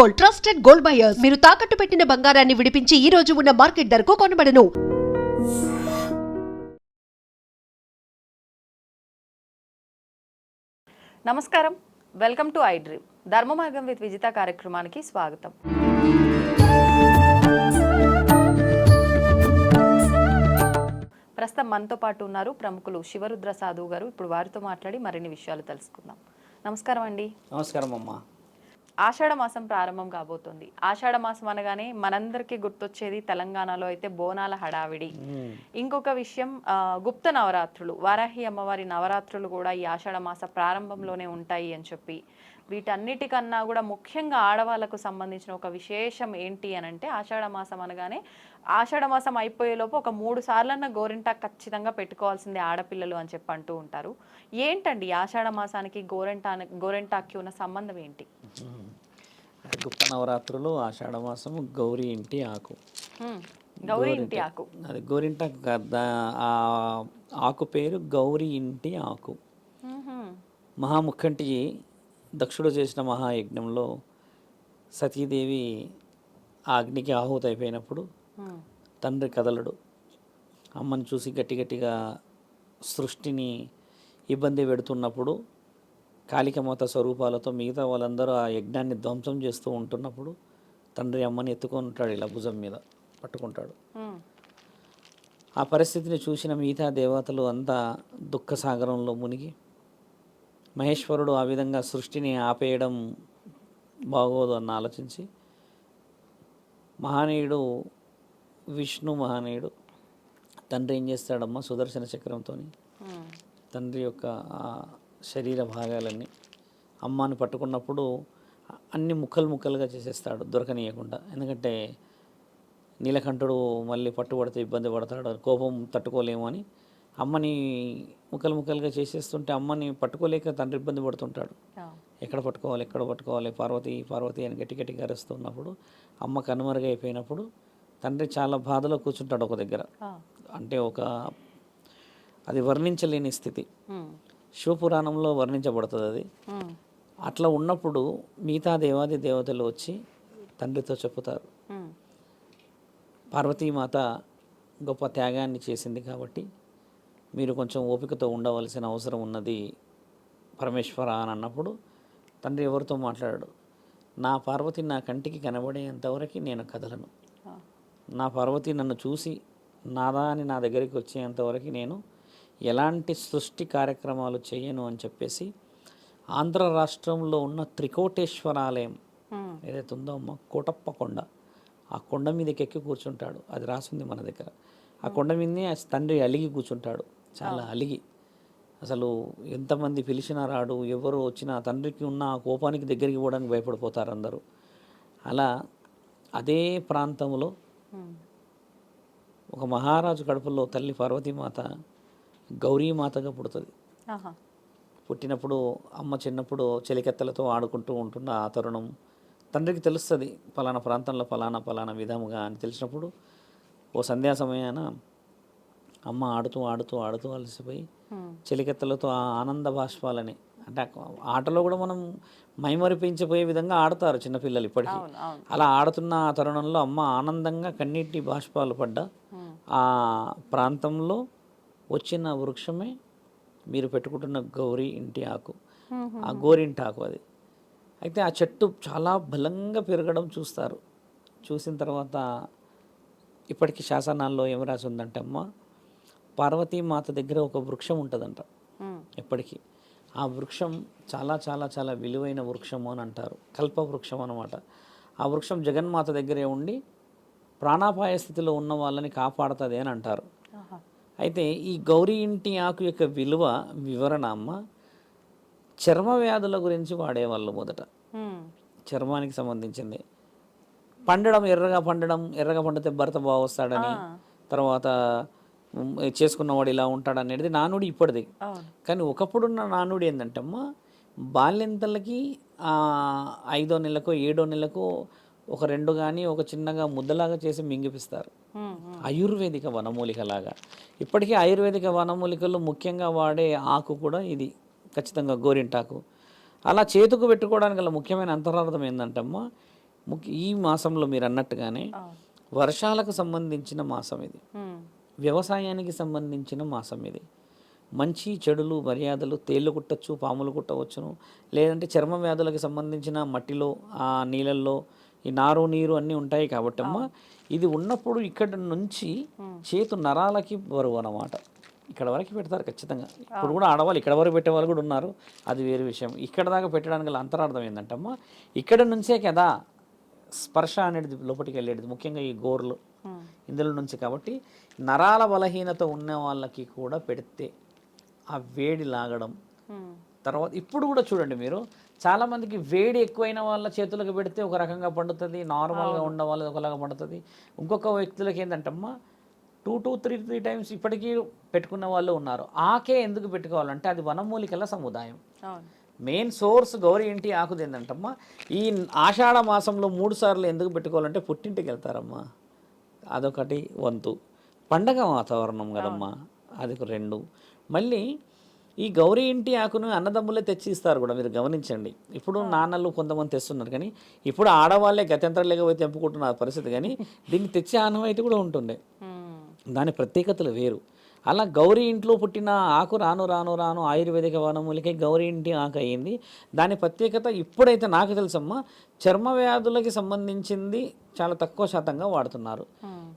Gold trusted gold buyers. మీరు తాకట్టు పెట్టిన బంగారాన్ని విడిపించి ఈ రోజు ఉన్న మార్కెట్ ధరకు కొనబడను. నమస్కారం. వెల్కమ్ టు ఐ డ్రీమ్ ధర్మ మార్గం విత్ విజిత కార్యక్రమానికి స్వాగతం. ప్రస్తుతం మనతో పాటు ఉన్నారు ప్రముఖులు శివరుద్ర సాధువు గారు. ఇప్పుడు వారితో మాట్లాడి మరిన్ని విషయాలు తెలుసుకుందాం. నమస్కారం అండి. నమస్కారం అమ్మా. ఆషాఢ మాసం ప్రారంభం కాబోతుంది. ఆషాఢ మాసం అనగానే మనందరికీ గుర్తొచ్చేది తెలంగాణలో అయితే బోనాల హడావిడి. ఇంకొక విషయం గుప్త నవరాత్రులు వారాహి అమ్మవారి నవరాత్రులు కూడా ఈ ఆషాఢ మాస ప్రారంభంలోనే ఉంటాయి అని చెప్పి వీటన్నిటికన్నా కూడా ముఖ్యంగా ఆడవాళ్ళకు సంబంధించిన ఒక విశేషం ఏంటి అని అంటే ఆషాఢ మాసం అనగానే ఆషాఢ మాసం అయిపోయేలోపు ఒక మూడు సార్లన్న గోరింటాకు ఖచ్చితంగా పెట్టుకోవాల్సిందే ఆడపిల్లలు అని చెప్పి అంటూ ఉంటారు. ఏంటండి ఆషాఢ మాసానికి గోరెంటా గోరెంటాక్కి ఉన్న సంబంధం ఏంటి? గుప్త నవరాత్రులు ఆషాఢ మాసం గౌరీ ఇంటి ఆకు. గౌరీ ఇంటి ఆకు. అది గోరింటాకు ఆ ఆకు పేరు గౌరీ ఇంటి ఆకు. మహాముఖంటి దక్షుడు చేసిన మహాయజ్ఞంలో సతీదేవి ఆ అగ్నికి ఆహుతి అయిపోయినప్పుడు తండ్రి కదలడు. అమ్మని చూసి గట్టి గట్టిగా సృష్టిని ఇబ్బంది పెడుతున్నప్పుడు కాళికమాత స్వరూపాలతో మిగతా వాళ్ళందరూ ఆ యజ్ఞాన్ని ధ్వంసం చేస్తూ ఉంటున్నప్పుడు తండ్రి అమ్మని ఎత్తుకొని ఉంటాడు ఇలా భుజం మీద పట్టుకుంటాడు. ఆ పరిస్థితిని చూసిన మిగతా దేవతలు అంతా దుఃఖ సాగరంలో మునిగి మహేశ్వరుడు ఆ విధంగా సృష్టిని ఆపేయడం బాగోదు అని ఆలోచించి మహానీయుడు విష్ణు మహానీయుడు తండ్రి ఏం చేస్తాడమ్మా? సుదర్శన చక్రంతో తండ్రి యొక్క ఆ శరీర భాగాలన్నీ అమ్మాని పట్టుకున్నప్పుడు అన్ని ముక్కలు ముక్కలుగా చేసేస్తాడు దొరకనీయకుండా. ఎందుకంటే నీలకంఠుడు మళ్ళీ పట్టుబడితే ఇబ్బంది పడతాడు అని కోపం తట్టుకోలేము అని అమ్మని ముక్కలు ముక్కలుగా చేసేస్తుంటే అమ్మని పట్టుకోలేక తండ్రి ఇబ్బంది పడుతుంటాడు. ఎక్కడ పట్టుకోవాలి ఎక్కడ పట్టుకోవాలి పార్వతి పార్వతి అని గట్టి గట్టిగా అరుస్తున్నప్పుడు అమ్మ కనుమరుగైపోయినప్పుడు తండ్రి చాలా బాధలో కూర్చుంటాడు ఒక దగ్గర. అంటే ఒక అది వర్ణించలేని స్థితి. శివపురాణంలో వర్ణించబడుతుంది అది. అట్లా ఉన్నప్పుడు మిగతా దేవాది దేవతలు వచ్చి తండ్రితో చెప్పుతారు. పార్వతీమాత గొప్ప త్యాగాన్ని చేసింది కాబట్టి మీరు కొంచెం ఓపికతో ఉండవలసిన అవసరం ఉన్నది పరమేశ్వర అని అన్నప్పుడు తండ్రి ఎవరితో మాట్లాడాడు? నా పార్వతి నా కంటికి కనబడేంతవరకు నేను కదలను. నా పార్వతి నన్ను చూసి నాదా అని నా దగ్గరికి వచ్చేంతవరకు నేను ఎలాంటి సృష్టి కార్యక్రమాలు చేయను అని చెప్పేసి ఆంధ్ర రాష్ట్రంలో ఉన్న త్రికోటేశ్వర ఆలయం హ్మ్. ఏదైతే ఉందో అమ్మ కోటప్ప కొండ ఆ కొండ మీదకి ఎక్కి కూర్చుంటాడు. అది రాసింది మన దగ్గర. ఆ కొండ మీదనే తండ్రి అలిగి కూర్చుంటాడు. చాలా అలిగి. అసలు ఎంతమంది పిలిచినా రాడు ఎవరు వచ్చినా తండ్రికి ఉన్న ఆ కోపానికి దగ్గరికి పోవడానికి భయపడిపోతారు అందరూ. అలా అదే ప్రాంతంలో. ఒక మహారాజు కడుపులో తల్లి పార్వతీమాత గౌరీమాతగా పుడుతుంది. పుట్టినప్పుడు అమ్మ చిన్నప్పుడు చెలికెత్తలతో ఆడుకుంటూ ఉంటున్న ఆ తరుణం తండ్రికి తెలుస్తుంది. పలానా ప్రాంతంలో పలానా పలానా విధముగా అని తెలిసినప్పుడు ఓ సంధ్యా సమయాన అమ్మ ఆడుతూ ఆడుతూ ఆడుతూ అలసిపోయి. చెలికెత్తలతో ఆ ఆనంద బాష్పాలని అంటే ఆటలో కూడా మనం మైమరిపించిపోయే విధంగా ఆడతారు చిన్నపిల్లలు ఇప్పటికీ అలా ఆడుతున్న ఆ తరుణంలో అమ్మ ఆనందంగా కన్నీటి బాష్పాలు పడ్డా. ఆ ప్రాంతంలో వచ్చిన వృక్షమే మీరు పెట్టుకుంటున్న గౌరీ ఇంటి ఆకు. ఆ గోరింటి ఆకు అది అయితే ఆ చెట్టు చాలా బలంగా పెరగడం చూస్తారు చూసిన తర్వాత ఇప్పటికీ శాసనాల్లో ఏమి రాసి ఉందంటే అమ్మ పార్వతీమాత దగ్గర ఒక వృక్షం ఉంటుందంట. ఎప్పటికీ. ఆ వృక్షం చాలా చాలా చాలా విలువైన వృక్షము అని అంటారు. కల్ప వృక్షం అనమాట ఆ వృక్షం జగన్మాత దగ్గరే ఉండి ప్రాణాపాయ స్థితిలో ఉన్న వాళ్ళని కాపాడుతుంది అని అంటారు. అయితే ఈ గౌరీ ఇంటి ఆకు యొక్క విలువ వివరణ అమ్మ చర్మ వ్యాధుల గురించి వాడేవాళ్ళు మొదట. చర్మానికి సంబంధించింది. పండడం ఎర్రగా పండడం ఎర్రగా పండితే భర్త బాగా వస్తాడని తర్వాత చేసుకున్నవాడు ఇలా ఉంటాడు అనేది నానుడి ఇప్పటిది. కానీ ఒకప్పుడున్న నానుడి ఏంటంటే అమ్మ బాల్యంతలకి ఐదో నెలకు ఏడో నెలకు ఒక రెండు కానీ ఒక చిన్నగా ముద్దలాగా చేసి మింగిపిస్తారు. ఆయుర్వేదిక వనమూలికలాగా. ఇప్పటికీ ఆయుర్వేదిక వనమూలికల్లో ముఖ్యంగా వాడే ఆకు కూడా ఇది ఖచ్చితంగా గోరింటాకు అలా చేతుకు పెట్టుకోవడానికి గల ముఖ్యమైన అంతరార్థం ఏంటంటమ్మా ముఖ్య ఈ మాసంలో మీరు అన్నట్టుగానే. వర్షాలకు సంబంధించిన మాసం ఇది. వ్యవసాయానికి సంబంధించిన మాసం ఇది. మంచి చెడులు మర్యాదలు తేళ్ళు కుట్టచ్చు పాములు కుట్టవచ్చును. లేదంటే చర్మ వ్యాధులకు సంబంధించిన మట్టిలో ఆ నీళ్ళల్లో ఈ నారు నీరు అన్నీ ఉంటాయి కాబట్టి అమ్మ ఇది ఉన్నప్పుడు ఇక్కడ నుంచి చేతు నరాలకి బరువు అన్నమాట. ఇక్కడ వరకు పెడతారు ఖచ్చితంగా. ఇప్పుడు కూడా ఆడవాళ్ళు ఇక్కడ వరకు పెట్టే వాళ్ళు కూడా ఉన్నారు. అది వేరే విషయం. ఇక్కడ దాకా పెట్టడానికి గల అంతరార్థం ఏంటంటమ్మా ఇక్కడ నుంచే కదా స్పర్శ అనేది లోపలికి వెళ్ళేది ముఖ్యంగా ఈ గోర్లు. ఇందులో నుంచి కాబట్టి నరాల బలహీనత ఉన్న వాళ్ళకి కూడా పెడితే ఆ వేడి లాగడం. తర్వాత ఇప్పుడు కూడా చూడండి మీరు చాలా మందికి వేడి ఎక్కువైన వాళ్ళ చేతులకు పెడితే ఒక రకంగా పండుతుంది నార్మల్గా ఉన్న వాళ్ళది ఒకలాగా పండుతుంది. ఇంకొక వ్యక్తులకి ఏంటంటమ్మా two two three three times ఇప్పటికీ పెట్టుకున్న వాళ్ళు ఉన్నారు. ఆకే ఎందుకు పెట్టుకోవాలంటే అది వనమూలికల సముదాయం. మెయిన్ సోర్స్ గౌరీ ఇంటి ఆకుది ఏంటంటమ్మా ఈ ఆషాఢ మాసంలో మూడు సార్లు ఎందుకు పెట్టుకోవాలంటే పుట్టింటికి వెళ్తారమ్మా. అదొకటి వంతు. పండగ వాతావరణం కదమ్మా. అది ఒక రెండు. మళ్ళీ ఈ గౌరీ ఇంటి ఆకును అన్నదమ్ములే తెచ్చి ఇస్తారు కూడా మీరు గమనించండి. ఇప్పుడు నాన్నలు కొంతమంది తెస్తున్నారు కానీ ఇప్పుడు ఆడవాళ్ళే గత్యంతరం లేకపోతే తెంపుకుంటున్న పరిస్థితి కానీ దీన్ని తెచ్చే ఆనవాయితీ కూడా ఉంటుండే. దాని ప్రత్యేకతలు వేరు. అలా గౌరీ ఇంట్లో పుట్టిన ఆకు రాను రాను రాను ఆయుర్వేదిక వనమూలికై గౌరీ ఇంటి ఆకు అయ్యింది దాని ప్రత్యేకత ఇప్పుడైతే నాకు తెలుసమ్మా చర్మ వ్యాధులకి సంబంధించింది చాలా తక్కువ శాతంగా వాడుతున్నారు.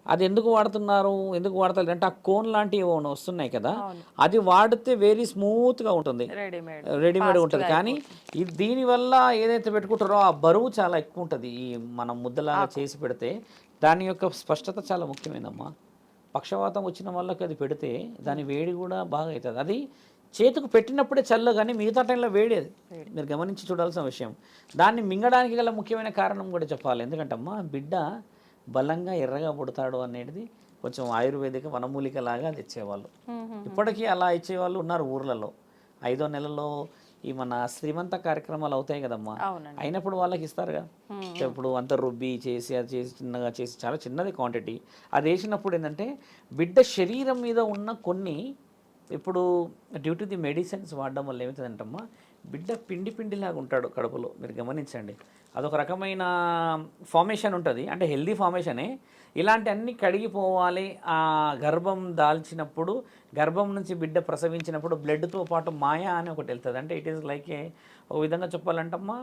అది ఎందుకు వాడుతున్నారు? ఎందుకు వాడతారు అంటే ఆ కోన్ లాంటివి వస్తున్నాయి కదా. అది వాడితే వెరీ స్మూత్గా ఉంటుంది. రెడీమేడ్ ఉంటుంది. కానీ దీనివల్ల ఏదైతే పెట్టుకుంటారో ఆ బరువు చాలా ఎక్కువ ఉంటుంది. ఈ మనం ముద్దలాగా చేసి పెడితే దాని యొక్క స్పష్టత చాలా ముఖ్యమైనమ్మా పక్షవాతం వచ్చిన వాళ్ళకి అది పెడితే దాని వేడి కూడా బాగా అవుతుంది. అది చేతికి పెట్టినప్పుడే చల్ల కానీ మిగతా టైంలో వేడి అది. మీరు గమనించి చూడాల్సిన విషయం. దాన్ని మింగడానికి గల ముఖ్యమైన కారణం కూడా చెప్పాలి. ఎందుకంటే అమ్మా బిడ్డ బలంగా ఎర్రగా పుడతాడు అనేది కొంచెం ఆయుర్వేదిక వనమూలిక లాగా అది ఇచ్చేవాళ్ళు ఇప్పటికీ అలా ఇచ్చేవాళ్ళు ఉన్నారు ఊర్లలో. ఐదో నెలలో ఈ మన శ్రీమంత కార్యక్రమాలు అవుతాయి కదమ్మా. అయినప్పుడు వాళ్ళకి ఇస్తారుగా ఇప్పుడు అంత రుబ్బి చేసి అది చేసి చిన్నగా చేసి చాలా చిన్నది క్వాంటిటీ అది వేసినప్పుడు ఏంటంటే బిడ్డ శరీరం మీద ఉన్న కొన్ని ఇప్పుడు డ్యూ టు ది మెడిసిన్స్ వాడడం వల్ల ఏమవుతుందంటమ్మా బిడ్డ పిండి పిండిలాగా ఉంటాడు కడుపులో. మీరు గమనించండి. అదొక రకమైన ఫార్మేషన్ ఉంటుంది. అంటే హెల్దీ ఫార్మేషనే ఇలాంటి అన్ని కడిగిపోవాలి. ఆ గర్భం దాల్చినప్పుడు గర్భం నుంచి బిడ్డ ప్రసవించినప్పుడు బ్లడ్తో పాటు మాయా అని ఒకటి వెళ్తుంది. అంటే ఇట్ ఈస్ లైక్ ఏ ఒక విధంగా చెప్పాలంటమ్మా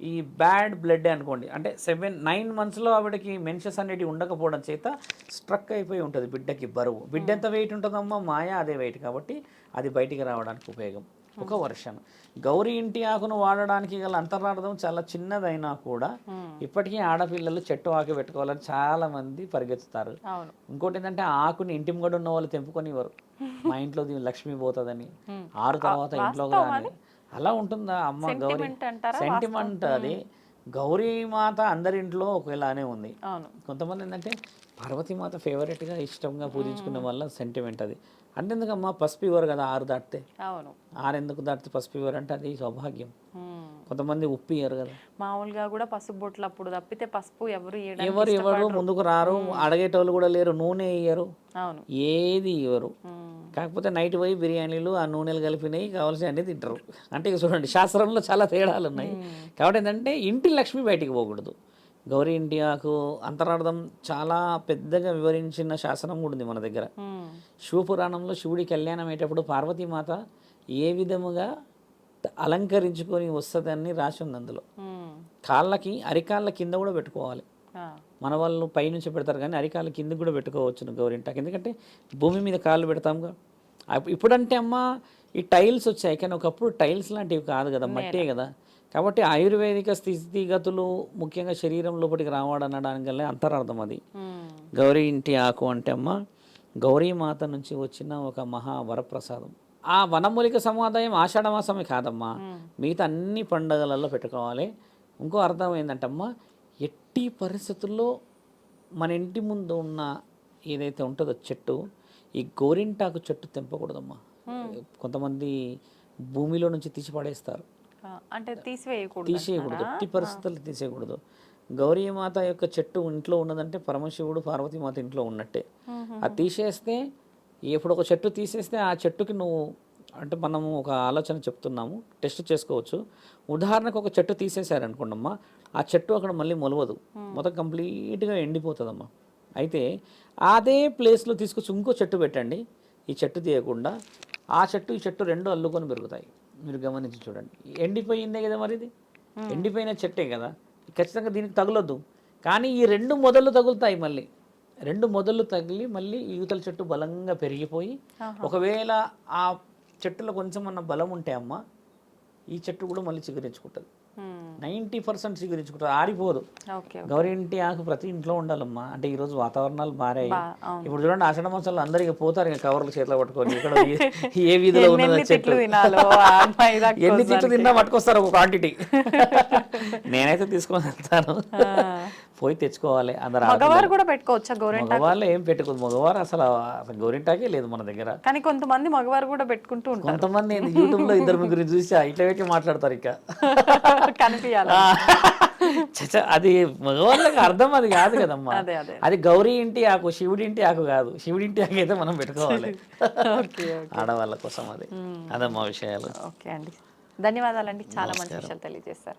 ఈ బ్యాడ్ బ్లడ్ అనుకోండి. అంటే సెవెన్ నైన్ మంత్స్లో ఆవిడకి మెన్షన్స్ అనేటివి ఉండకపోవడం చేత స్ట్రక్ అయిపోయి ఉంటుంది బిడ్డకి బరువు. బిడ్డ ఎంత వెయిట్ ఉంటుందమ్మా? మాయా అదే వెయిట్ కాబట్టి అది బయటికి రావడానికి ఉపయోగం. ఒక వర్షన్. గౌరీ ఇంటి ఆకును వాడడానికి గల అంతరార్థం చాలా చిన్నదైనా కూడా ఇప్పటికీ ఆడపిల్లలు చెట్టు ఆకు పెట్టుకోవాలని చాలా మంది పరిగెత్తుతారు. ఇంకోటి ఏంటంటే ఆ ఆకుని ఇంటి ముంగడు ఉన్న వాళ్ళు తెంపుకొని ఇవ్వరు మా ఇంట్లో దీని లక్ష్మి పోతుందని. ఆరు తర్వాత ఇంట్లోకి రాని. అలా ఉంటుందా అమ్మ గౌరీ? సెంటిమెంట్ అది. గౌరీ మాత అందరి ఇంట్లో ఒకలానే ఉంది. కొంతమంది ఏంటంటే పార్వతీమాత ఫేవరెట్గా ఇష్టంగా పూజించుకునే వల్ల సెంటిమెంట్ అది. అంటే ఎందుకమ్మా పసుపు ఇవ్వరు కదా ఆరు దాటితే. అవును. ఆరు ఎందుకు దాటితే పసుపు ఇవ్వరు అంటే అది సౌభాగ్యం. కొంతమంది ఉప్పు ఇవ్వరు కదా. మామూలుగా కూడా పసుపు బొట్లు అప్పుడు తప్పితే పసుపు ఎవరు ఎవరు ఎవరు ముందుకు రారు అడిగేటోళ్ళు కూడా లేరు నూనె ఇయ్యరు. అవును. ఏది ఇవ్వరు. కాకపోతే నైట్ పోయి బిర్యానీలు ఆ నూనెలు కలిపినవి కావాల్సి అన్ని తింటారు. అంటే ఇక చూడండి శాస్త్రంలో చాలా తేడాలు ఉన్నాయి కాబట్టి ఏంటంటే ఇంటి లక్ష్మి బయటికి పోకూడదు. గౌరీ ఇంటి ఆకు అంతరార్థం చాలా పెద్దగా వివరించిన శాసనం కూడా ఉంది మన దగ్గర. శివపురాణంలో శివుడి కళ్యాణం అయ్యేటప్పుడు పార్వతీమాత ఏ విధముగా అలంకరించుకొని వస్తుందని రాసి ఉంది అందులో. కాళ్ళకి అరికాళ్ళ కింద కూడా పెట్టుకోవాలి. మన వాళ్ళు పైనుంచి పెడతారు కానీ అరికాళ్ళ కింద కూడా పెట్టుకోవచ్చు గౌరింటాకు ఎందుకంటే భూమి మీద కాళ్ళు పెడతాంగా ఇప్పుడంటే అమ్మ ఈ టైల్స్ వచ్చాయి. కానీ ఒకప్పుడు టైల్స్ లాంటివి కాదు కదా మట్టే కదా. కాబట్టి ఆయుర్వేదిక స్థితిగతులు ముఖ్యంగా శరీరం లోపలికి రావడనడానికి గల అంతరార్థం అది. గౌరీ ఇంటి ఆకు అంటే అమ్మ గౌరీమాత నుంచి వచ్చిన ఒక మహా వరప్రసాదం. ఆ వనమూలిక సమాదాయం ఆషాఢ మాసమే కాదమ్మా మిగతా అన్ని పండగలలో పెట్టుకోవాలి. ఇంకో అర్థం ఏంటంటమ్మా ఎట్టి పరిస్థితుల్లో మన ఇంటి ముందు ఉన్న ఏదైతే ఉంటుందో చెట్టు ఈ గోరింటాకు చెట్టు తెంపకూడదమ్మా. కొంతమంది భూమిలో నుంచి తీసి పడేస్తారు. అంటే తీసివేయకూడదు తీసేయకూడదు ఎట్టి పరిస్థితుల్లో తీసేయకూడదు. గౌరీమాత యొక్క చెట్టు ఇంట్లో ఉన్నదంటే పరమశివుడు పార్వతీమాత ఇంట్లో ఉన్నట్టే. అది తీసేస్తే ఇప్పుడు ఒక చెట్టు తీసేస్తే ఆ చెట్టుకి నువ్వు అంటే మనము ఒక ఆలోచన చెప్తున్నాము టెస్ట్ చేసుకోవచ్చు. ఉదాహరణకు ఒక చెట్టు తీసేశారనుకోండమ్మా ఆ చెట్టు అక్కడ మళ్ళీ మొలవదు. మొత్తం కంప్లీట్గా ఎండిపోతుందమ్మా. అయితే అదే ప్లేస్లో తీసుకొచ్చి ఇంకో చెట్టు పెట్టండి. ఈ చెట్టు తీయకుండా ఆ చెట్టు ఈ చెట్టు రెండు అల్లుకొని పెరుగుతాయి. మీరు గమనించి చూడండి. ఎండిపోయిందే కదా మరి ఇది? ఎండిపోయిన చెట్టే కదా. ఖచ్చితంగా దీనికి తగలొద్దు. కానీ ఈ రెండు మొదళ్ళు తగులుతాయి మళ్ళీ. రెండు మొదళ్ళు తగిలి మళ్ళీ యూతల చెట్టు బలంగా పెరిగిపోయి ఒకవేళ ఆ చెట్టులో కొంచెం అన్న బలం ఉంటే అమ్మ ఈ చెట్టు కూడా మళ్ళీ చిగురించుకుంటుంది. నైంటీ పర్సెంట్ చిగురించుకుంటుంది ఆరిపోదు. ఓకే గౌరింటి ఆకు ప్రతి ఇంట్లో ఉండాలమ్మా. అంటే ఈ రోజు వాతావరణాలు మారాయి. ఇప్పుడు చూడండి ఆషాఢ మాసాలు అందరికి పోతారు ఇక కవర్లు చేతిలో పట్టుకొని. ఇక్కడ ఏ- ఏ వీధిలో ఉన్నదో ఎన్ని కోసానికి. తిన్నా పట్టుకొస్తారు ఒక క్వాంటిటీ నేనైతే తీసుకొని వెళ్తాను. పోయి తెచ్చుకోవాలి అందరు మగవారు కూడా పెట్టుకోవచ్చా గోరెంట మగవాళ్ళు ఏం పెట్టుకోదు మగవారు అసలు అసలు గోరింటాకే లేదు మన దగ్గర. కానీ కొంతమంది మగవారు కూడా పెట్టుకుంటూ ఉంటారు. కొంతమంది యూట్యూబ్లో ఇద్దరు ముగ్గురు చూసి ఇట్లా పెట్టి మాట్లాడతారు ఇక. కనిపించాలి అది మగవాళ్ళకి అర్థం అది కాదు కదమ్మా. అదే అదే అది. గౌరీ ఇంటి ఆకు శివుడి ఇంటి ఆకు కాదు. శివుడి ఇంటి ఆకు అయితే మనం పెట్టుకోవాలి. ఓకే ఆడవాళ్ళ కోసం అది. అదమ్మా విషయాలు. ఓకే అండి. ధన్యవాదాలండి. చాలా మంచి విషయాలు తెలియజేస్తారు